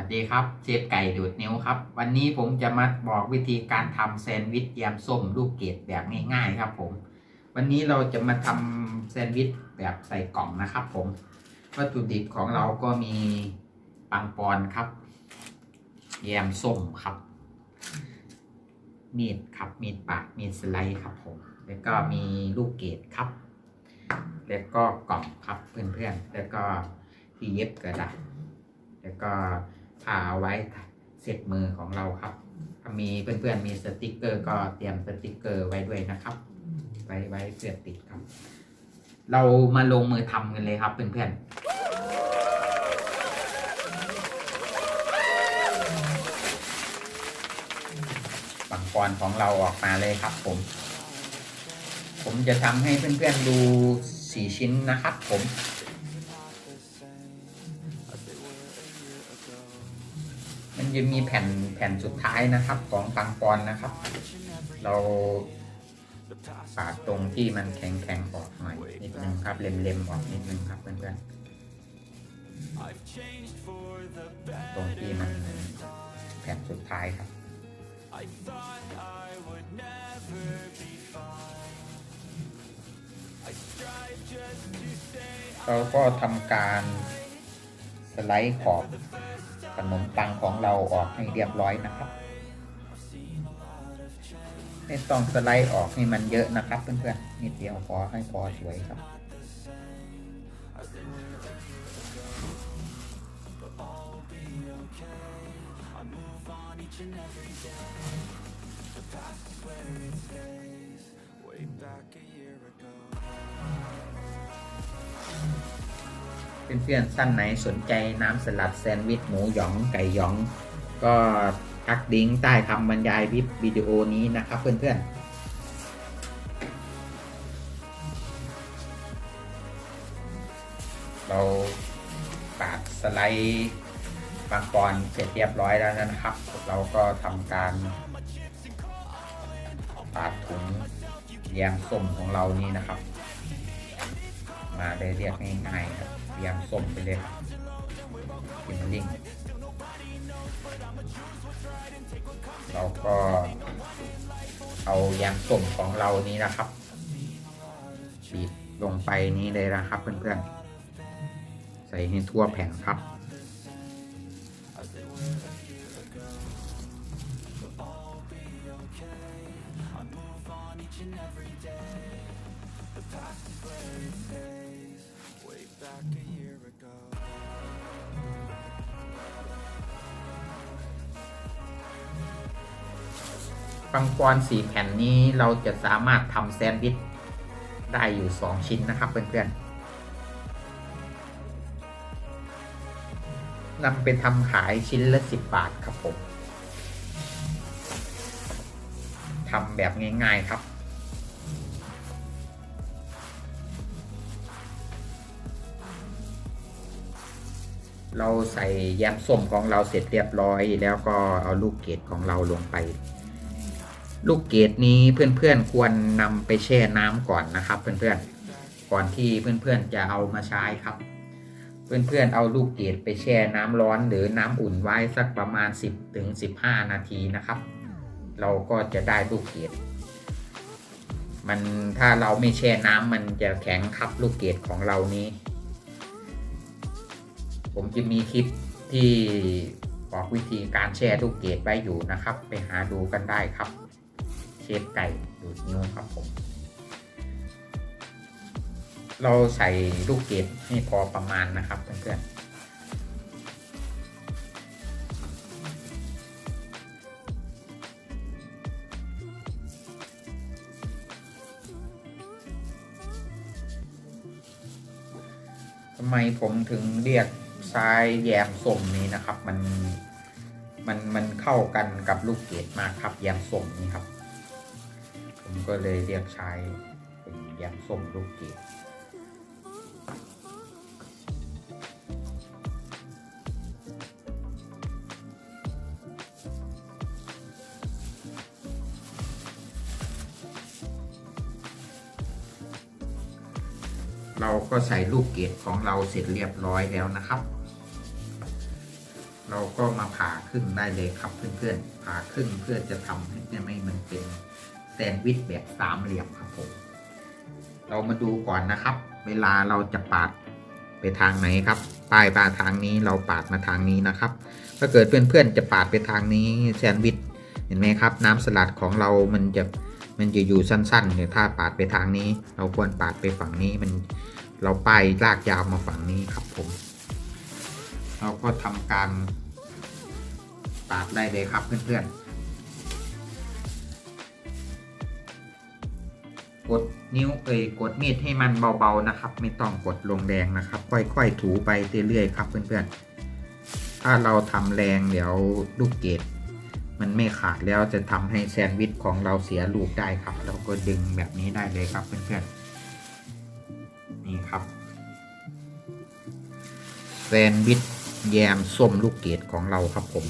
วัสดีครับเชฟไก่ดูดนิ้วครับ วันนี้ผมจะมาบอกวิธีการทำแซนด์วิชแยมส้มลูกเกดแบบง่ายๆครับ ผม วันนี้เราจะมาทำแซนด์วิชแบบใส่กล่องนะครับ ผมวัตถุดิบของเราก็มีปังปอนครับแยมส้มครับ มีดครับมีดปาดมีดสไลด์ครับ ผม แล้วก็มีลูกเกดครับ แล้วก็กล่องครับเพื่อนๆแล้วก็ที่เย็บกระดาษแล้วก็าเอาไว้เสร็จมือของเราครับ มีเพื่อนๆมีสติกเกอร์ก็เตรียมสติกเกอร์ไว้ด้วยนะครับ ไว้ไว้เพื่อติดครับ เรามาลงมือทำกันเลยครับเพื่อนๆปังปอนของเราออกมาเลยครับ ผม ผมจะทำให้เพื่อนๆดูสี่ชิ้นนะครับ ผม จะมีแผ่นแผ่นสุดท้ายนะครับของปังปอนนะครับ เราปาดตรงที่มันแข็งแข็งออกหน่อยนิดนึงครับเล็มๆออกนิดนึงครับเพื่อนๆตรงที่มันแผ่นสุดท้ายครับเราก็ทำการสไลด์ขอบ ขนมปังของเราออกให้เรียบร้อยนะครับไม่ต้องสไลด์ออกให้มันเยอะนะครับเพื่อนๆนิดเดียวพอให้พอสวยครับ เพื่อนๆท่านไหนสนใจน้ำสลัดแซนด์วิชหมูหยองไก่หยอง ก็ทักดิ้งใต้คำบรรยายวิวิดีโอนี้นะครับเพื่อนๆเราปาดสไลด์บางปอนเสร็จเรียบร้อยแล้วนะครับ เราก็ทำการปาดถุงแยมส้มของเรานี่นะครับ มาได้เรียกง่ายๆครับแยมส้มไปเลยครับกินลิงเราก็เอาแยมส้มของเรานี้นะครับบีบลงไปนี้เลยนะครับเพื่อนๆ ใส่ให้ทั่วแผ่นครับ ปังปอนสี่แผ่นนี้เราจะสามารถทำแซนด์วิชได้อยู่2ชิ้นนะครับเพื่อนๆนำไปทำขายชิ้นละ10บาทครับผมทำแบบง่ายๆครับ เราใส่แยมส้มของเราเสร็จเรียบร้อย แล้วก็เอาลูกเกดของเราลงไป ลูกเกดนี้เพื่อนๆควรนำไปแช่น้ำก่อนนะครับ เพื่อนๆก่อนที่เพื่อนๆจะเอามาใช้ครับ เพื่อนๆเอาลูกเกดไปแช่น้ำร้อนหรือน้ำอุ่นไว้สักประมาณ 10ถึง15 นาทีนะครับ เราก็จะได้ลูกเกดมันถ้าเราไม่แช่น้ำมันจะแข็งครับลูกเกดของเรานี้ ผมจะมีคลิปที่บอกวิธีการแช่ลูกเกดไว้อยู่นะครับ ไปหาดูกันได้ครับ เชฟไก่ดูดนิ้วครับผม เราใส่ลูกเกดให้พอประมาณนะครับเพื่อนๆทำไมผมถึงเรียก ทรายแยมส้มนี้นะครับ มันมันมันเข้ากันกับลูกเกดมากครับแยมส้มนี้ครับ ผมก็เลยเรียกใช้เป็นแยมส้มลูกเกดเราก็ใส่ลูกเกดของเราเสร็จเรียบร้อยแล้วนะครับ เราก็มาผ่าครึ่งได้เลยครับเพื่อนๆผ่าครึ่งเพื่อจะทำให้ไม่มันเป็นแซนด์วิชแบบสามเหลี่ยมครับผม เรามาดูก่อนนะครับ เวลาเราจะปาดไปทางไหนครับปลายปาดทางนี้เราปาดมาทางนี้นะครับ ถ้าเกิดเพื่อนๆจะปาดไปทางนี้แซนด์วิชเห็นไหมครับ น้ำสลัดของเรามันจะมันจะอยู่สั้นๆเนี่ยถ้าปาดไปทางนี้ เราควรปาดไปฝั่งนี้มันเราป้ายลากยาวมาฝั่งนี้ครับผม เราก็ทำการปาดได้เลยครับเพื่อนๆ กดนิ้วเอ่ยกดมีดให้มันเบาๆนะครับ ไม่ต้องกดลงแรงนะครับ ค่อยๆถูไปเรื่อยๆครับเพื่อนๆ ถ้าเราทำแรงเดี๋ยวลูกเกดมันไม่ขาดแล้วจะทำให้แซนด์วิชของเราเสียลูกได้ครับแล้วก็ดึงแบบนี้ได้เลยครับเพื่อนๆ นี่ครับแซนด์วิช แยมส้มลูกเกดของเราครับผม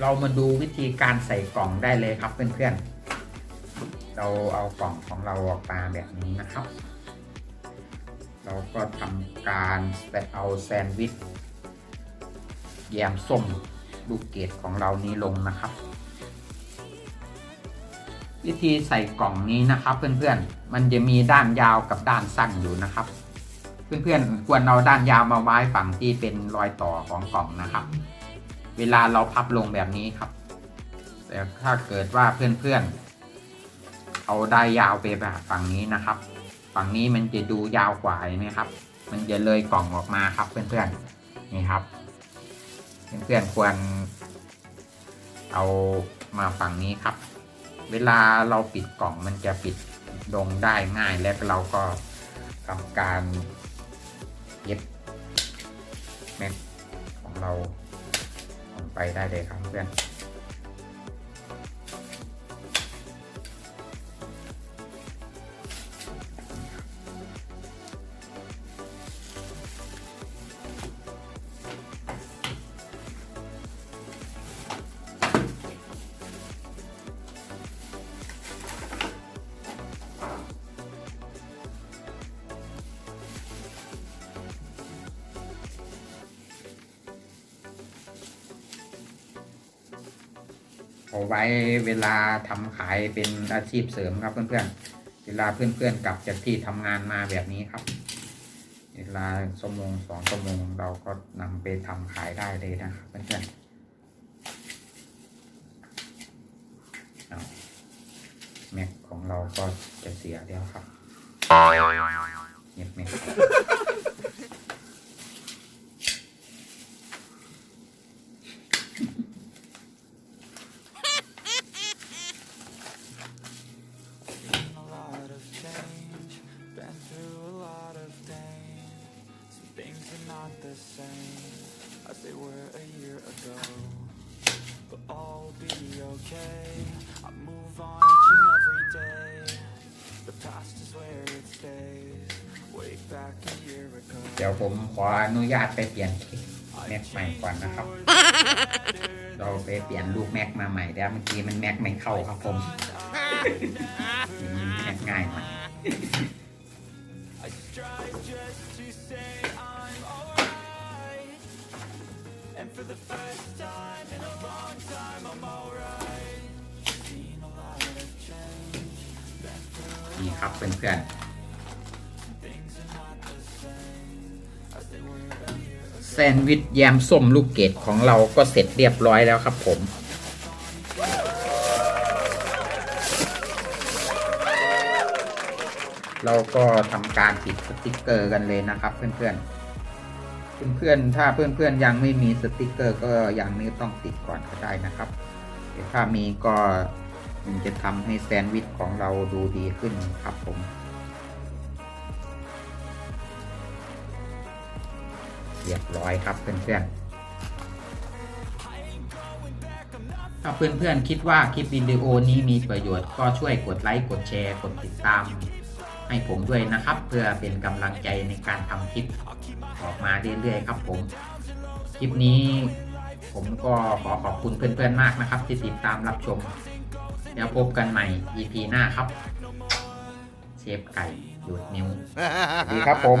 เรามาดูวิธีการใส่กล่องได้เลยครับเพื่อนๆ เราเอากล่องของเราออกมาแบบนี้นะครับ เราก็ทำการเอาแซนด์วิชแยมส้มลูกเกดของเรานี้ลงนะครับ วิธีใส่กล่องนี้นะครับ เพื่อนๆ มันจะมีด้านยาวกับด้านสั้นอยู่นะครับ เพื่อนๆ ควรเอาด้านยาวมาไว้ฝั่งที่เป็นรอยต่อของกล่องนะครับ เวลาเราพับลงแบบนี้ครับ แต่ถ้าเกิดว่าเพื่อนๆเอาได้ยาวไปแบบฝั่งนี้นะครับ ฝั่งนี้มันจะดูยาวกว่าไหมครับ มันจะเลยกล่องออกมาครับเพื่อนๆนี่ครับ เพื่อนๆควร เอามาฝั่งนี้ครับ เวลาเราปิดกล่องมันจะปิดลงได้ง่ายและเราก็ทำการเย็บแม็กของเรา ไปได้เลยครับเพื่อน เอาไว้เวลาทำขายเป็นอาชีพเสริมครับเพื่อนๆ เวลาเพื่อนๆกลับจากที่ทำงานมาแบบนี้ครับ เวลาชั่วโมงสองชั่วโมงเราก็นำไปทำขายได้เลยนะครับเพื่อนๆเอาแม็กของเราก็จะเสียแล้วครับเงียบไหม เดี๋ยวผมขออนุญาตไปเปลี่ยนแม็กใหม่ก่อนนะครับ เราไปเปลี่ยนลูกแม็กมาใหม่แล้วเมื่อกี้มันแม็กไม่เข้าครับผมอย่างนี้แม็กง่ายหน่อย I strive just to say I'm alright. And for the first time in a long time, I'm alright. Seen a lot of change, been through นี่ครับเพื่อน things ซนด์วิชแยมส้มลูกเกดของเราก็เสร็จเรียบร้อยแล้วครับผม เราก็ทำการติดสติกเกอร์กันเลยนะครับเพื่อนๆ เพื่อนๆ ถ้าเพื่อนๆ ยังไม่มีสติกเกอร์ก็ยังไม่ต้องติดก่อนก็ได้นะครับแต่ถ้ามีก็มันจะทำให้แซนด์วิชของเราดูดีขึ้นครับผม เรียบร้อยครับเพื่อนๆ ถ้าเพื่อนๆคิดว่าคลิปวิดีโอนี้มีประโยชน์ก็ช่วยกดไลค์กดแชร์กดติดตาม ให้ผมด้วยนะครับ เพื่อเป็นกำลังใจในการทำคลิปออกมาเรื่อยๆครับผม คลิปนี้ผมก็ขอขอบคุณเพื่อนๆมากนะครับ ที่ติดตามรับชม แล้วพบกันใหม่ EP หน้าครับ เชฟไก่หยุดนิ้วดีครับผม